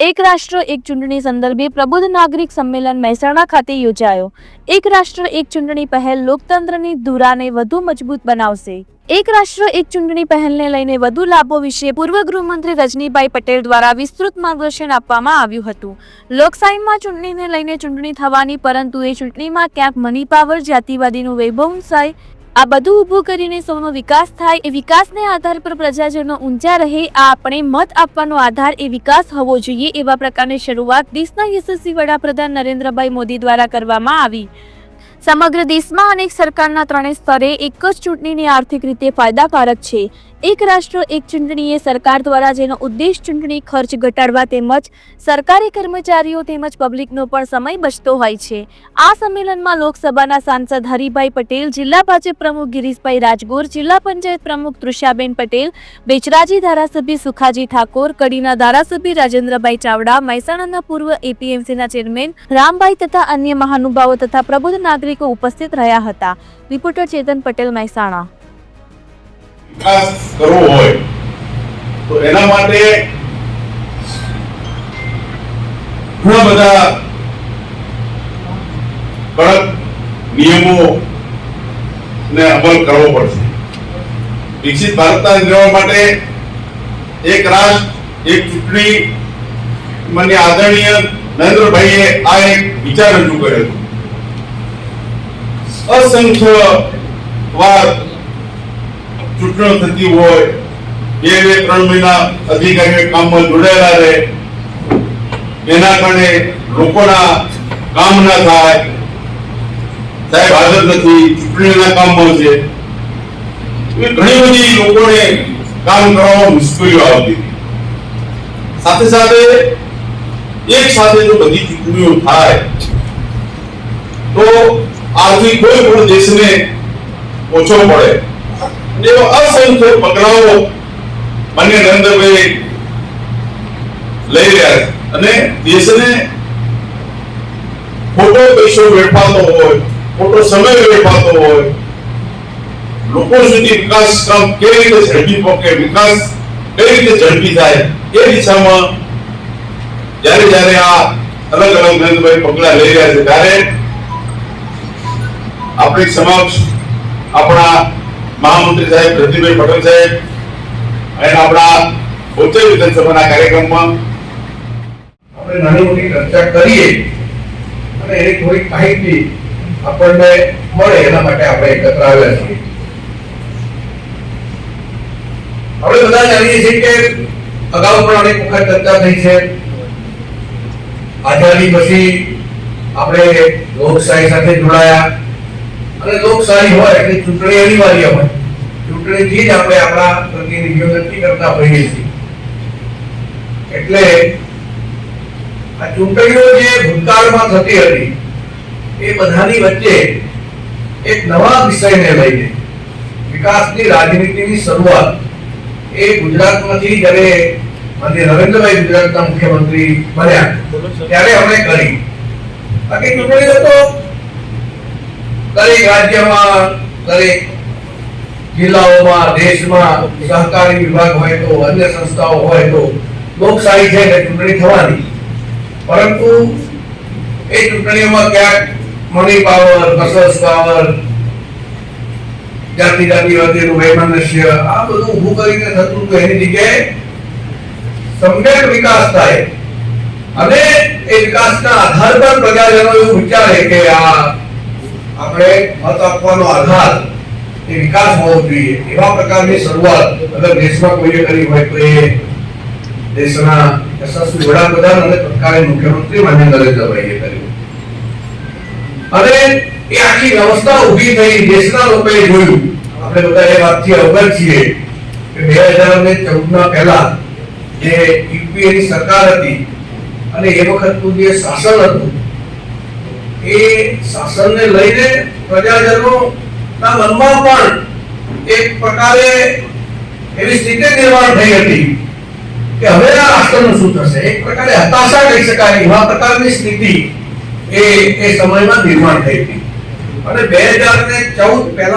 એક રાષ્ટ્ર, એક ચૂંટણી સંદર્ભે પ્રબુદ્ધ નાગરિક સંમેલન મહેસાણા ખાતે યોજાયો. એક રાષ્ટ્ર, એક ચૂંટણી પહેલ લોકતંત્રની ધુરાને વધુ મજબૂત બનાવશે. એક રાષ્ટ્ર, એક ચૂંટણી પહેલને લઈને વધુ લાભો વિશે પૂર્વ ગૃહમંત્રી રજનીભાઈ પટેલ દ્વારા વિસ્તૃત માર્ગદર્શન આપવામાં આવ્યું હતું. લોકશાહીમાં ચૂંટણીને લઈને ચૂંટણી થવાની, પરંતુ એ ચૂંટણીમાં ક્યાંક મની પાવર, જાતિવાદીનું વૈભવશાહી આ બધું ઊભું કરીને સૌનો વિકાસ થાય, એ વિકાસને આધાર પર પ્રજાજનો ઊંચા રહે, આ આપણે મત આપવાનો આધાર એ વિકાસ હોવો જોઈએ એવા પ્રકારની શરૂઆત દેશના યશસ્વી વડાપ્રધાન નરેન્દ્રભાઈ મોદી દ્વારા કરવામાં આવી. સમગ્ર દેશમાં અનેક સરકારના ત્રણેય સ્તરે એક જ ચૂંટણીની આર્થિક રીતે ફાયદાકારક છે. એક રાષ્ટ્ર, એક ચૂંટણી એ સરકાર દ્વારા જેનો ઉદ્દેશ ચૂંટણી ખર્ચ ઘટાડવા તેમજ સરકારી કર્મચારીઓ તેમજ પબ્લિકનો પણ સમય બચતો હોય છે. આ સંમેલનમાં લોકસભાના સાંસદ હરિભાઈ પટેલ, જિલ્લા ભાજપ પ્રમુખ ગિરીશભાઈ રાજગોર, જિલ્લા પંચાયત પ્રમુખ તૃષાબેન પટેલ, બેચરાજી ધારાસભ્ય સુખાજી ઠાકોર, કડીના ધારાસભ્ય રાજેન્દ્રભાઈ ચાવડા, મહેસાણાના પૂર્વ એપીએમસીના ચેરમેન રામભાઈ તથા અન્ય મહાનુભાવો તથા પ્રબુદ્ધ નાગરિકો ઉપસ્થિત રહ્યા હતા. રિપોર્ટર ચેતન પટેલ, મહેસાણા. વિકાસ કરવો હોય, તો એના માટે ઘણા બધા કડક નિયમો ને અમલ કરવો પડશે. વિકસિત ભારતના નિર્માણ માટે એક રાષ્ટ્ર, એક ચૂંટણી મને આદરણીય નરેન્દ્રભાઈએ આ એક વિચાર રજૂ કર્યો હતો. અસંખ્ય વાર ચૂંટણીઓ થતી હોય, બે બે, ત્રણ મહિના અધિકારીઓ કામમાં જોડાયેલા રહે, એના કારણે લોકોના કામ ના થાય. સાહેબ, હાજર નથી, ચૂંટણીના કામમાં છે. ઘણી બધી લોકોને કામ કરવામાં મુશ્કેલીઓ આવતી. સાથે સાથે એક સાથે જો બધી ચૂંટણીઓ થાય, તો આથી કોઈ પણ દેશને ઓછો પડે. એવા અસંખ્ય પગલાઓ માન્ય નરેન્દ્રભાઈ લઈ રહ્યા અને દેશને ખોટો પૈસો વેડફાતો હોય ખોટો સમય વેડફાતો હોય લોકો સુધી વિકાસ કામ કેવી રીતે ઝડપી પકે વિકાસ કઈ રીતે ઝડપી થાય એ દિશામાં જ્યારે જ્યારે આ અલગ અલગ નરેન્દ્રભાઈ પગલા લઈ રહ્યા છે ત્યારે આપણી સમક્ષ આપણા મહામંત્રી સાહેબ રતિભાઈ પટેલ સાહેબ અને આપણા ઉચ્ચ વિધાનસભાના કાર્યક્રમમાં આપણે નાની મોટી ચર્ચા કરીએ અને એની થોડી માહિતી આપણને મળે એના માટે આપણે એકત્ર આવ્યા છીએ. આપણે બધા જાણીએ છીએ કે અગાઉ પણ અનેક વખત ચર્ચા થઈ છે. આઝાદી પછી આપણે લોકશાહી સાથે જોડાયા. અને લોકશાહી હોય એટલે ચૂંટણી અનિવાર્ય હોય. ચૂંટણીથી જ આપણે આપણા પ્રતિનિધિઓ નક્કી કરતા હોઈએ છીએ. એટલે આ ચૂંટણીઓ જે ભૂતકાળમાં થતી હતી, એ બધાની વચ્ચે એક નવા વિષયને લઈને વિકાસની રાજનીતિની શરૂઆત એ ગુજરાતમાંથી જ્યારે માનનીય નરેન્દ્રભાઈ ગુજરાતના મુખ્યમંત્રી બન્યા, ત્યારે અમે કરી. બાકી ચૂંટણીઓ તો દરેક રાજ્યમાં, દરેક જિલ્લાઓમાં, દેશમાં સહકારી વિભાગ હોય તો, અન્ય સંસ્થાઓ હોય તો લોકશાહી છે એટલે ચૂંટણી થવાની. પરંતુ એ ચૂંટણીઓમાં ક્યાંક મની પાવર કસરસ પાવર જાતિ જાતિવાદીનું વૈમનસ્ય, આ બધું ઊભું કરીને થતું હતું એની જગ્યાએ સમ્યક વિકાસ થાય. અને એ વિકાસના આધાર પર પ્રજાજનો એવું વિચારે કે આ આપણે મત આપવાનો આધાર એ વિકાસ હોવો જોઈએ. એવા પ્રકારની શરૂઆત અગર દેશમાં કોઈએ કરી હોય તો એ દેશના યશસ્વી વડાપ્રધાન અને તત્કાલીન મુખ્યમંત્રી માન્ય નરેન્દ્રભાઈએ કર્યું. અને એ આખી વ્યવસ્થા ઊભી થઈ દેશના લોકોએ જોયું. આપણે બધા એ વાતથી અવગત છીએ કે બે હજાર ને ચૌદના પહેલા જે યુપીએની સરકાર હતી અને એ વખતનું જે શાસન હતું એ શાસનને લઈને પ્રજાજનો ના મનમાં પણ એક પ્રકારે એવી સ્થિતિ નિર્માણ થઈ હતી કે હવે આ રાષ્ટ્રનું શું થશે? એક પ્રકારે હતાશા કહી શકાય. એવા પ્રકારની સ્થિતિ એ એ સમયમાં નિર્માણ થઈ હતી. અને બે હજાર ને ચૌદ પહેલા